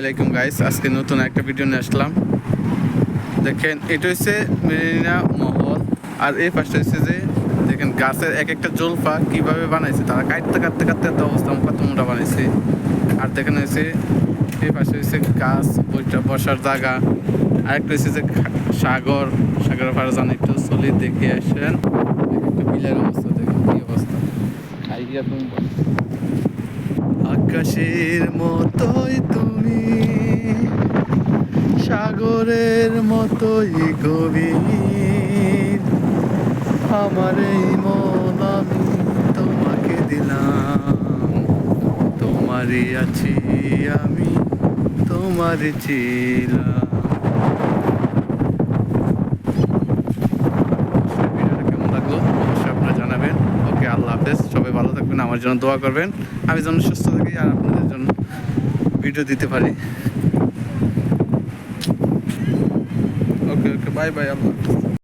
আলাইকুম গাইস আজকে নতুন একটা ভিডিও নিয়ে আসলাম। দেখেন, এটা হচ্ছে মেরিনা মহল, আর এই পাশটা হচ্ছে যে, দেখেন, গাছের এক একটা জলফা কীভাবে বানাইছে, তারা কাটতে কাটতে কাটতে এত অবস্থা কত মোটা বানাইছে। আর দেখেন হচ্ছে এই পাশে হচ্ছে গাছ, বইটা বসার জায়গা আর একটা হচ্ছে যে সাগর সাগরের পাড়ে যান একটু চলে, দেখে আসেন। একটা বিলের অবস্থা, দেখেন কি অবস্থা। খাই গিয়া তুমি আকাশের মতোই তুমি, সাগরের মতোই গভীর। আমার এই মন আমি তোমাকে দিলাম, তোমারই আছি আমি, তোমার ছিলাম। থাকবেন, আমার জন্য দোয়া করবেন আমি যেন সুস্থ থাকি আর আপনাদের জন্য ভিডিও দিতে পারি ওকে ওকে বাই বাই আল্লাহ।